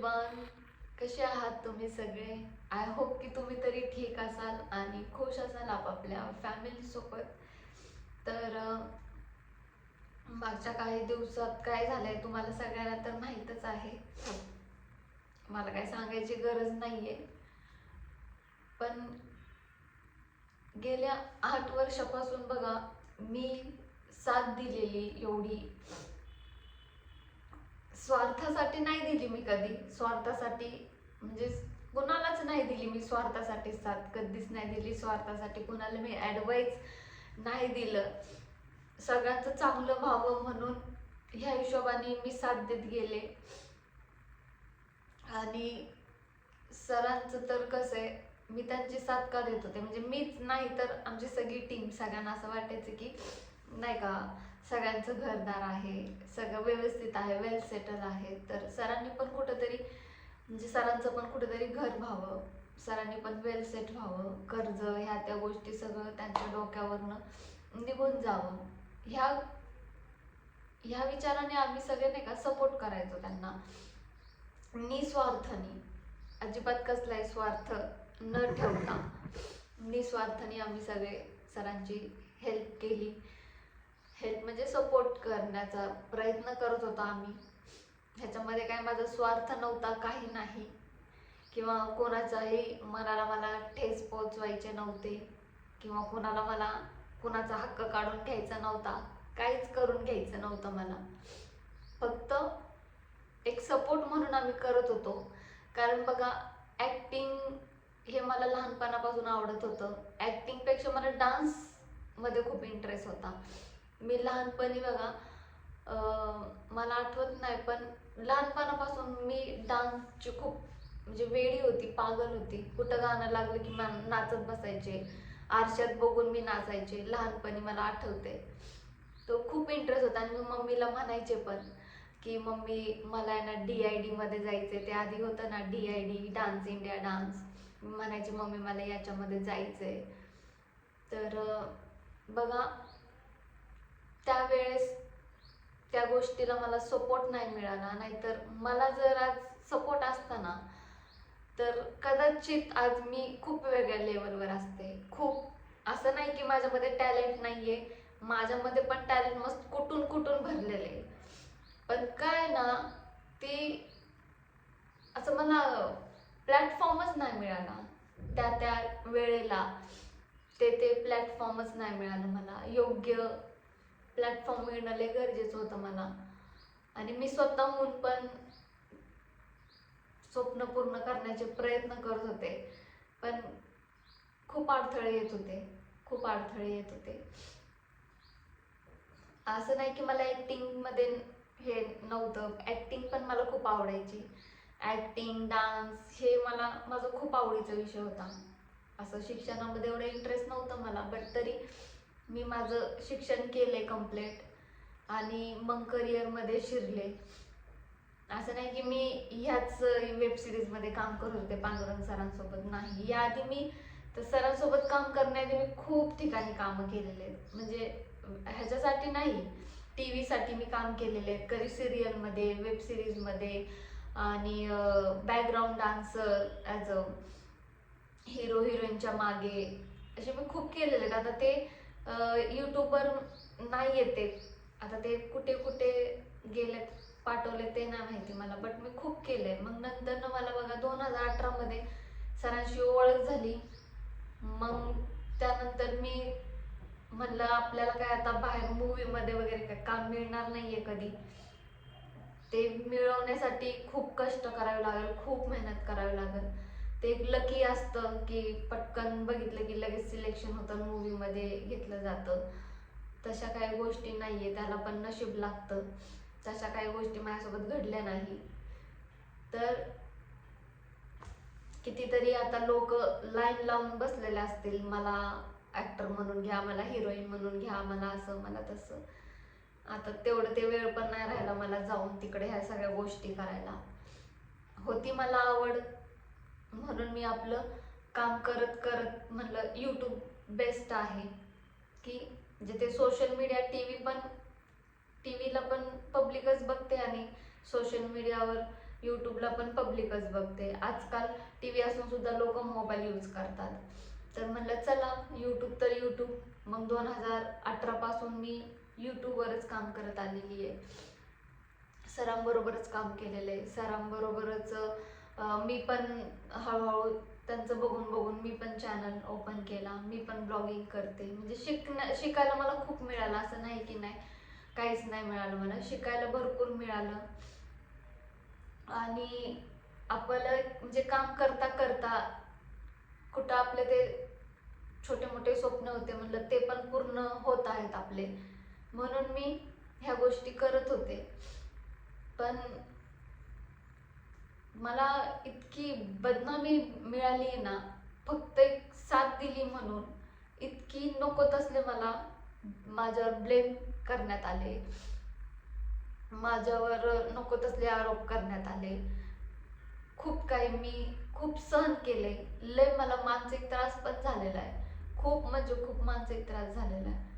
Everyone कसे आहात तुम्ही सगळे? आय होप की तुम्ही तरी ठीक असाल आणि खुश असाल आपापल्या फॅमिली सोबत. तर मागच्या काही दिवसात काय झालंय तुम्हाला सगळ्यांना तर माहीतच आहे. मला काय सांगायची गरज नाहीये. पण गेल्या आठ वर्षापासून बघा मी साथ दिलेली एवढी. स्वार्थासाठी नाही दिली मी कधी. स्वार्थासाठी म्हणजे कुणालाच नाही दिली मी स्वार्थासाठी साथ. कधीच नाही दिली स्वार्थासाठी. कुणाला मी ॲडवाईस नाही दिलं. सगळ्यांचं चांगलं व्हावं म्हणून ह्या हिशोबाने मी साथ देत गेले. आणि सरांचं तर कसं आहे मी त्यांची साथ का देत होते? म्हणजे मीच नाही तर आमची सगळी टीम सगळ्यांना असं वाटायचं की नाही का सगळ्यांचं घरदार आहे सगळं व्यवस्थित आहे वेल सेटल आहे. तर सरांनी पण कुठंतरी म्हणजे सरांचं पण कुठंतरी घर व्हावं सरांनी पण वेल सेट व्हावं कर्ज ह्या त्या गोष्टी सगळं त्यांच्या डोक्यावरनं निघून जावं. ह्या ह्या विचाराने आम्ही सगळे नाही का सपोर्ट करायचो त्यांना. निस्वार्थाने अजिबात कसलाही स्वार्थ न ठेवता निस्वार्थाने आम्ही सगळे सरांची हेल्प केली. हेल्प म्हणजे सपोर्ट करण्याचा प्रयत्न करत होतो आम्ही. ह्याच्यामध्ये काय माझा स्वार्थ नव्हता काही नाही. किंवा कोणाचाही मनाला मला ठेस पोचवायचे नव्हते. किंवा कोणाला मला कोणाचा हक्क काढून घ्यायचा नव्हता. काहीच करून घ्यायचं नव्हतं मला. फक्त एक सपोर्ट म्हणून आम्ही करत होतो. कारण बघा ॲक्टिंग हे मला लहानपणापासून आवडत होतं. ॲक्टिंगपेक्षा मला डान्समध्ये खूप इंटरेस्ट होता. मी लहानपणी बघा मला आठवत नाही पण लहानपणापासून मी डान्सची खूप म्हणजे वेडी होती पागल होती. कुठं गाणं लागलं की मा- नाचत बसायचे. आरशात बघून मी नाचायचे. लहानपणी मला आठवते तो खूप इंटरेस्ट होता. आणि मी मम्मीला म्हणायचे पण की मम्मी मला आहे ना डी आय डीमध्ये जायचे ते आधी होतं ना D I D dance India dance. म्हणायची मम्मी मला याच्यामध्ये जायचं आहे तर बघा त्यावेळेस त्या गोष्टीला मला सपोर्ट नाही मिळाला. नाहीतर मला जर आज सपोर्ट असता ना तर कदाचित आज मी खूप वेगळ्या लेवलवर असते. खूप असं नाही की माझ्यामध्ये टॅलेंट नाही आहे माझ्यामध्ये पण टॅलेंट मस्त कुठून कुठून भरलेले आहे. पण काय ना ते असं मला प्लॅटफॉर्मच नाही मिळाला. त्या त्या वेळेला ते ते प्लॅटफॉर्मच नाही मिळालं मला. योग्य प्लॅटफॉर्म मिळणं लय गरजेचं होतं मला. आणि मी स्वतःहून पण स्वप्न पूर्ण करण्याचे प्रयत्न करत होते. पण खूप अडथळे येत होते. खूप अडथळे येत होते. असं नाही की मला ॲक्टिंगमध्ये हे नव्हतं. ॲक्टिंग पण मला खूप आवडायची. ॲक्टिंग डान्स हे मला माझा खूप आवडीचा विषय होता. असं शिक्षणामध्ये एवढं इंटरेस्ट नव्हतं मला बट तरी मी माझं शिक्षण केले कंप्लीट आणि मग करिअरमध्ये शिरले. असं नाही की मी ह्याच वेब सिरीजमध्ये काम करत होते पांडुरंग सरांसोबत. नाही याआधी मी तर सरांसोबत काम करण्याआधी मी खूप ठिकाणी कामं केलेले आहेत. म्हणजे ह्याच्यासाठी नाही टी व्हीसाठी मी काम केलेले आहेत. कधी सिरियलमध्ये वेब सिरीजमध्ये आणि background dancer as a hero हिरोईनच्या मागे असे मी खूप केलेले आहेत. आता ते यूट्यूबवर नाही येते. आता ते कुठे कुठे गेलेत पाठवले ते नाही माहिती मला बट मी खूप केलंय. मग नंतर मला बघा दोन हजार अठरामध्ये सरांशी ओळख झाली. मग त्यानंतर मी म्हणलं आपल्याला काय आता बाहेर मूवीमध्ये वगैरे काय काम मिळणार नाहीये कधी. ते मिळवण्यासाठी खूप कष्ट करावे लागेल खूप मेहनत करावी लागेल. ते एक लकी असतं की पटकन बघितलं की लगेच सिलेक्शन होतं मूवीमध्ये घेतलं जातं. तशा काही गोष्टी नाही आहे त्याला पण नशीब लागतं. तशा काही गोष्टी माझ्यासोबत घडल्या नाही. तर कितीतरी आता लोक लाईन लावून बसलेले असतील मला ॲक्टर म्हणून घ्या मला हिरोईन म्हणून घ्या मला असं मला तसं. आता तेवढं ते वेळ पण नाही राहिला मला जाऊन तिकडे ह्या सगळ्या गोष्टी करायला. होती मला आवड म्हणून मी आपलं काम करत करत म्हणलं यूट्यूब बेस्ट आहे. की जिथे सोशल मीडिया टी व्ही पण टी व्हीला पण पब्लिकच बघते आणि सोशल मीडियावर यूट्यूबला पण पब्लिकच बघते. आजकाल टी व्ही असून सुद्धा लोक मोबाईल यूज करतात. तर म्हणलं चला यूट्यूब तर यूट्यूब मग दोन हजार अठरापासून मी यूट्यूबवरच काम करत आलेली आहे. सरांबरोबरच काम केलेलं आहे. सरांबरोबरच मी पण हळूहळू त्यांचं बघून बघून मी पण चॅनल ओपन केला. मी पण ब्लॉगिंग करते. म्हणजे शिकण्या शिकायला मला खूप मिळालं. असं नाही की नाही काहीच नाही मिळालं मला. शिकायला भरपूर मिळालं. आणि आपलं म्हणजे काम करता करता कुठं आपले ते छोटे मोठे स्वप्न होते म्हणलं ते पण पूर्ण होत आहेत आपले. म्हणून मी ह्या गोष्टी करत होते. पण मला इतकी बदनामी मिळाली ना फक्त एक साथ दिली म्हणून इतकी नको तसले मला माझ्यावर ब्लेम करण्यात आले. माझ्यावर नको तसले आरोप करण्यात आले. खूप काही मी खूप सहन केले. लय मला मानसिक त्रास पण झालेला आहे. खूप म्हणजे खूप मानसिक त्रास झालेला आहे.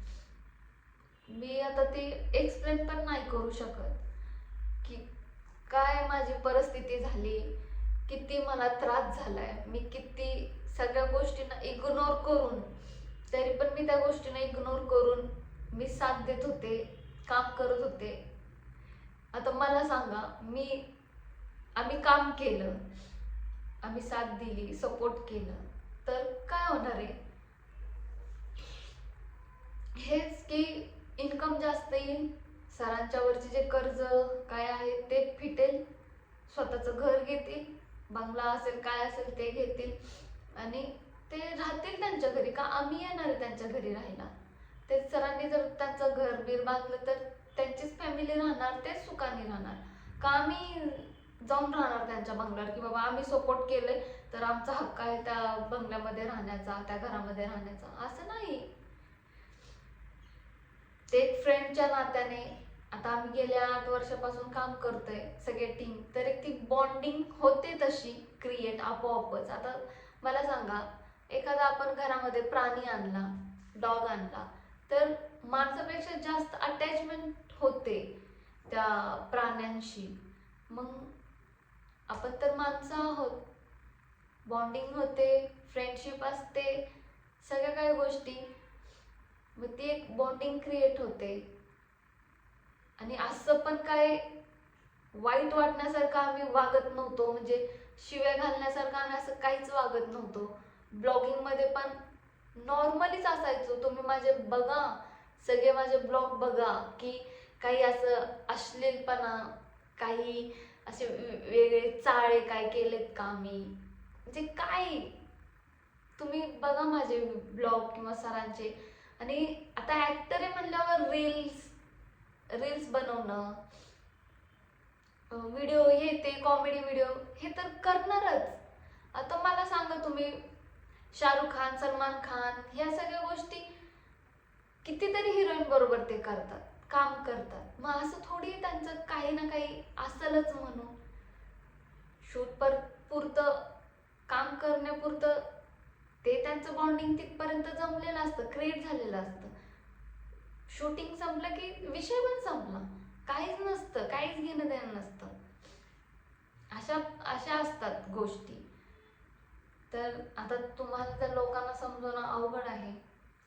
मी आता ते एक्सप्लेन पण नाही करू शकत. काय माझी परिस्थिती झाली? किती मला त्रास झालाय? मी किती सगळ्या गोष्टींना इग्नोर करून तरी पण मी त्या गोष्टींना इग्नोर करून मी साथ देत होते काम करत होते. आता मला सांगा मी आम्ही काम केलं आम्ही साथ दिली सपोर्ट केलं तर काय होणार आहे? हेच की इन्कम जास्त येईल सरांच्यावरचे जे कर्ज काय आहे ते फिटेल. स्वतःचं घर घेतील बंगला असेल काय असेल ते घेतील. आणि ते राहतील त्यांच्या घरी का आम्ही येणार आहे त्यांच्या घरी राहायला? ते सरांनी जर त्यांचं घर बीर बांधलं तर त्यांचीच फॅमिली राहणार तेच सुखाने राहणार. का आम्ही जाऊन राहणार त्यांच्या बंगल्यावर की बाबा आम्ही सपोर्ट केलंय तर आमचा हक्क आहे त्या बंगल्यामध्ये राहण्याचा त्या घरामध्ये राहण्याचा. असं नाही. ते एक फ्रेंडच्या नात्याने आता आम्ही गेल्या आठ वर्षापासून काम करतोय सगळे टीम तर एक ती बॉन्डिंग होते तशी क्रिएट आपोआपच. आता मला सांगा एखादा आपण घरामध्ये प्राणी आणला डॉग आणला तर माणसापेक्षा जास्त अटॅचमेंट होते त्या प्राण्यांशी. मग आपण तर माणसं आहोत. बॉन्डिंग होते फ्रेंडशिप असते सगळ्या काही गोष्टी. मग ती एक बॉन्डिंग क्रिएट होते. आणि असं पण काय वाईट वाटण्यासारखं आम्ही वागत नव्हतो. म्हणजे शिव्या घालण्यासारखं आम्ही असं काहीच वागत नव्हतो. ब्लॉगिंगमध्ये पण नॉर्मलीच असायचो. तुम्ही माझे बघा. सगळे माझे ब्लॉग बघा. की काही असं अश्लीलपणा काही असे वेगळे चाळे काय केलेत का मी म्हणजे काय? तुम्ही बघा माझे ब्लॉग किंवा सरांचे. आणि आता ऍक्टर आहे म्हणल्यावर रील्स रील्स बनवणं व्हिडिओ हे ते कॉमेडी व्हिडिओ हे तर करणारच. आता मला सांगा तुम्ही शाहरुख खान सलमान खान ह्या सगळ्या गोष्टी कितीतरी हिरोईन बरोबर ते करतात काम करतात. मग असं थोडी त्यांचं काही ना काही असेलच म्हणून. शूट पर पुरतं काम करण्यापुरतं ते त्यांचं बॉन्डिंग तिथपर्यंत जमलेलं असतं क्रिएट झालेलं असतं. शूटिंग संपलं की विषय पण संपला. काहीच नसतं काहीच घेणं देणं नसतं. अशा अशा असतात गोष्टी. तर आता तुम्हाला त्या लोकांना समजवणं अवघड आहे.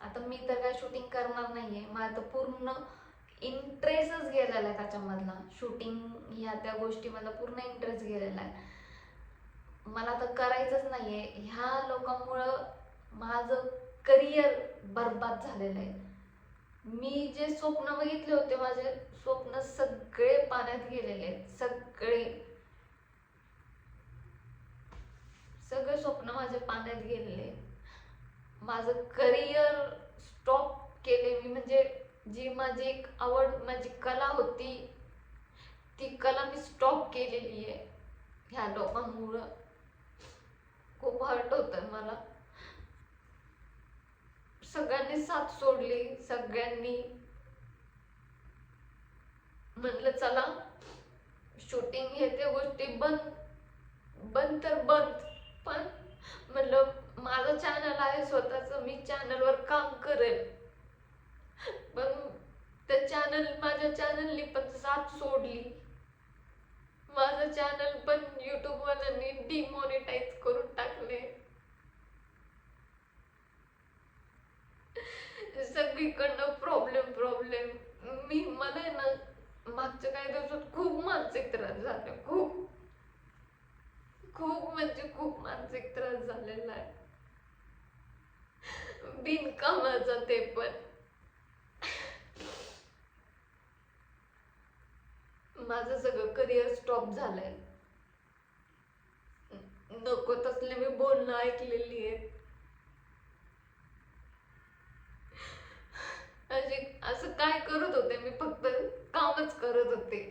आता मी तर काय शूटिंग करणार नाहीये. मला तर पूर्ण इंटरेस्टच गेलेला आहे त्याच्यामधला. शूटिंग ह्या त्या गोष्टीमधला पूर्ण इंटरेस्ट गेलेला आहे. मला तर करायचंच नाहीये. ह्या लोकांमुळं माझं करिअर बर्बाद झालेलं आहे. मी जे स्वप्न बघितले होते माझे स्वप्न सगळे पाण्यात गेलेले आहेत. सगळे. सगळे स्वप्न माझे पाण्यात गेलेले माझं करिअर स्टॉप केले मी. म्हणजे जी माझी एक आवड माझी कला होती ती कला मी स्टॉप केलेली आहे. ह्या लोकांमुळं. खूप हर्ट होत मला. सगळ्यांनी साथ सोडली सगळ्यांनी म्हणलं चला शूटिंग हे त्या गोष्टी बंद बंद तर बंद पण म्हणलं माझं चॅनल आहे स्वतःच मी चॅनलवर काम करेल. पण त्या चॅनल माझ्या चॅनलनी पण साथ सोडली. माझं चॅनल पण युट्यूबवाल्यांनी डिमॉनिटाईज करून टाकले इकडनं प्रॉब्लेम प्रॉब्लेम मी मला आहे ना मागच्या काही दिवसात खूप मानसिक त्रास झाला. खूप. खूप म्हणजे खूप मानसिक त्रास झालेला आहे. बिनकामाचा ते पण. माझं सगळं करिअर स्टॉप झालंय. नको तसले मी बोलणं ऐकलेली आहेत. असे असं काय करत होते मी फक्त कामच करत होते.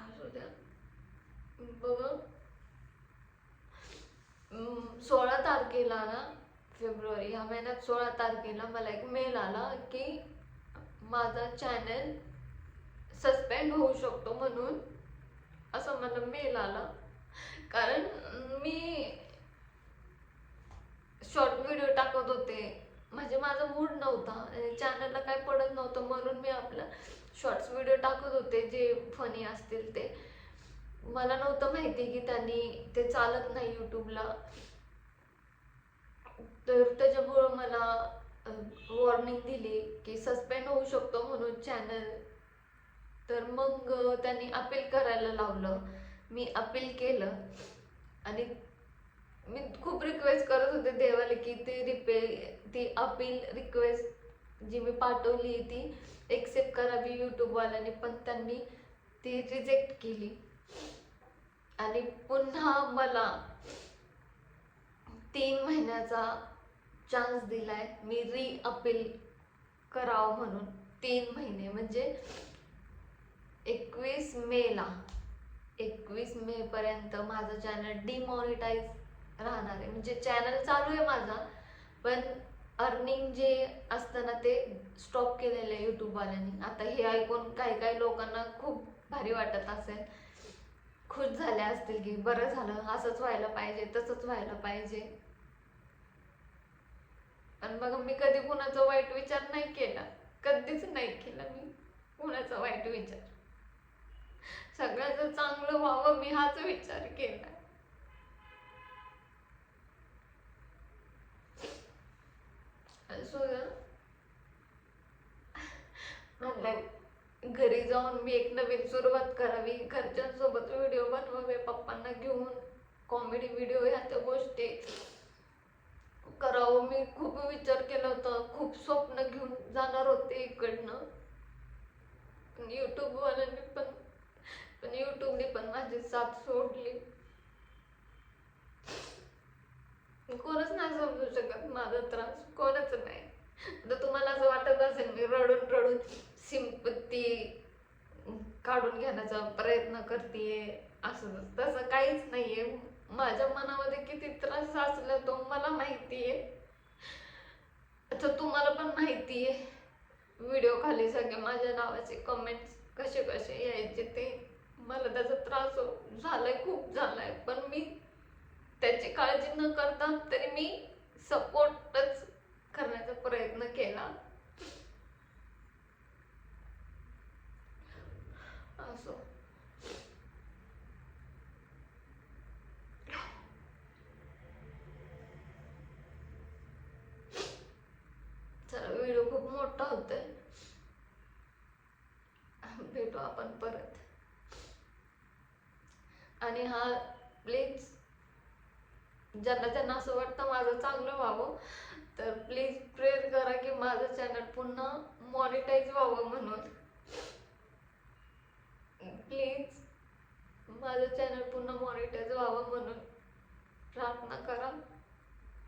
असू द्या. सोळा तारखेला ना फेब्रुवारी ह्या महिन्यात सोळा तारखेला मला एक मेल आला की माझा चॅनल सस्पेंड होऊ शकतो म्हणून असं मला मेल आला. कारण मी शॉर्ट व्हिडिओ टाकत होते. म्हणजे माझा मूड नव्हता. चॅनलला काय पडत नव्हतं म्हणून मी आपलं शॉर्ट्स व्हिडिओ टाकत होते जे फनी असतील ते. मला नव्हतं माहिती की त्यांनी ते चालत नाही यूट्यूबला तर त्याच्यामुळं मला वॉर्निंग दिली की सस्पेंड होऊ शकतो म्हणून चॅनल तर मग त्यांनी अपील करायला लावलं. मी अपील केलं. आणि मी खूप रिक्वेस्ट करत होते देवाला की ती रिपे ती अपील रिक्वेस्ट जी मी पाठवली ती एक्सेप्ट करावी यूट्यूबवाल्याने पण त्यांनी ती रिजेक्ट केली. आणि पुन्हा मला तीन महिन्याचा चान्स दिलाय. मी री अपील करावं म्हणून. तीन महिने म्हणजे एकवीस मेला. एकवीस मेपर्यंत माझं चॅनल डिमॉनिटाईज राहणार आहे. म्हणजे चॅनल चालू आहे माझा पण अर्निंग जे असतं ना ते स्टॉप केलेलं आहे यूट्यूबवाल्यांनी आता हे ऐकून काही काही लोकांना खूप भारी वाटत असेल. खुश झाले असतील की बरं झालं असंच व्हायला पाहिजे तसंच व्हायला पाहिजे. पण मग मी कधी कुणाचा वाईट विचार नाही केला. कधीच नाही केला मी कुणाचा वाईट विचार. सगळ्याचं चांगलं व्हावं मी हाच विचार केला असो द्या. म्हणलं घरी जाऊन मी एक नवीन सुरुवात करावी. घरच्यांसोबत व्हिडिओ बनवावे पप्पांना घेऊन कॉमेडी व्हिडिओ ह्या त्या गोष्टी करावं. मी खूप विचार केला होता. खूप स्वप्न घेऊन जाणार होते इकडनं. पण YouTube वाल्यांनी पण पण युट्यूबने पण माझी साथ सोडली. कोणच नाही समजू शकत माझा त्रास कोणच नाही. तर तुम्हाला असं वाटत असेल मी रडून रडून सिंपत्ती काढून घेण्याचा प्रयत्न करते असं तसं काहीच नाहीये. माझ्या मनामध्ये किती त्रास असला तो मला माहितीये. आता तुम्हाला पण माहितीये. व्हिडिओ खाली सगळे माझ्या नावाचे कमेंट्स कसे कसे यायचे ते. मला त्याचा त्रास झालाय खूप झालाय. पण मी त्याची काळजी न करता तरी मी सपोर्टच करण्याचा प्रयत्न केला. असो. चला व्हिडिओ खूप मोठा होतोय. भेटू आपण परत. आणि हा प्लीज ज्यांना ज्यांना असं वाटतं माझं चांगलं व्हावं तर प्लीज प्रेयर करा की माझं चॅनल पुन्हा मॉनिटाईज व्हावं म्हणून. प्लीज माझं चॅनल पुन्हा मॉनिटाईज व्हावं म्हणून प्रार्थना करा.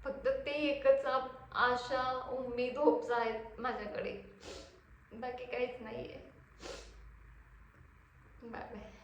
फक्त ते एकच आशा उम्मीद होप्स आहेत माझ्याकडे. बाकी काहीच नाही आहे बाय बाय